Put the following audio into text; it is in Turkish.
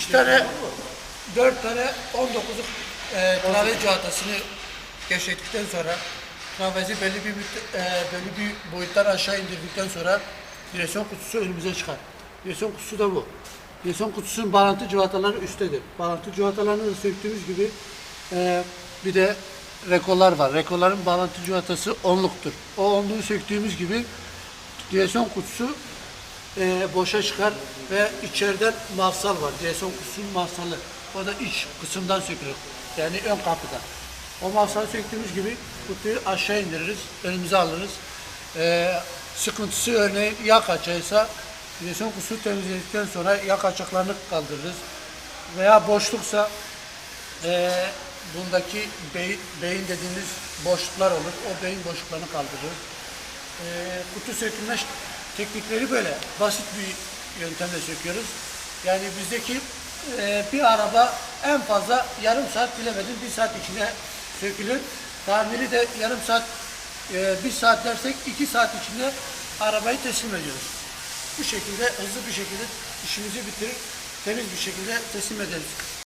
İki tane, dört tane 19'luk e, trafez cihatasını keşfettikten sonra trafezi belli bir e, belli bir boyuttan aşağı indirdikten sonra direksiyon kutusu önümüze çıkar. Direksiyon kutusu da bu. Direksiyon kutusunun bağlantı civataları üsttedir. Bağlantı civatalarını da söktüğümüz gibi e, bir de rekolar var. Rekoların bağlantı civatası onluktur. O onluğu söktüğümüz gibi direksiyon kutusu e, boşa çıkar ve içeriden mafsal var. Direksiyon kutusunun mafsalı. O da iç kısımdan sökülür. Yani ön kapıdan. O mafsalı söktüğümüz gibi kutuyu aşağı indiririz, önümüze alırız. E, sıkıntısı örneğin yağ kaçağıysa direksiyon kutusunu temizledikten sonra yağ kaçaklarını kaldırırız. Veya boşluksa e, bundaki beyin, beyin dediğimiz boşluklar olur. O beyin boşluklarını kaldırırız. Ee, kutu sökülme teknikleri böyle. Basit bir yöntemle söküyoruz. Yani bizdeki e, bir araba en fazla yarım saat bilemedim bir saat içinde sökülür. Tamiri de yarım saat, e, bir saat dersek iki saat içinde arabayı teslim ediyoruz. Bu şekilde hızlı bir şekilde işimizi bitirir, temiz bir şekilde teslim ederiz.